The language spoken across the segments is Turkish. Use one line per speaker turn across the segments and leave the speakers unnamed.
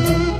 Müzik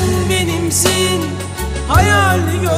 benimsin hayali göz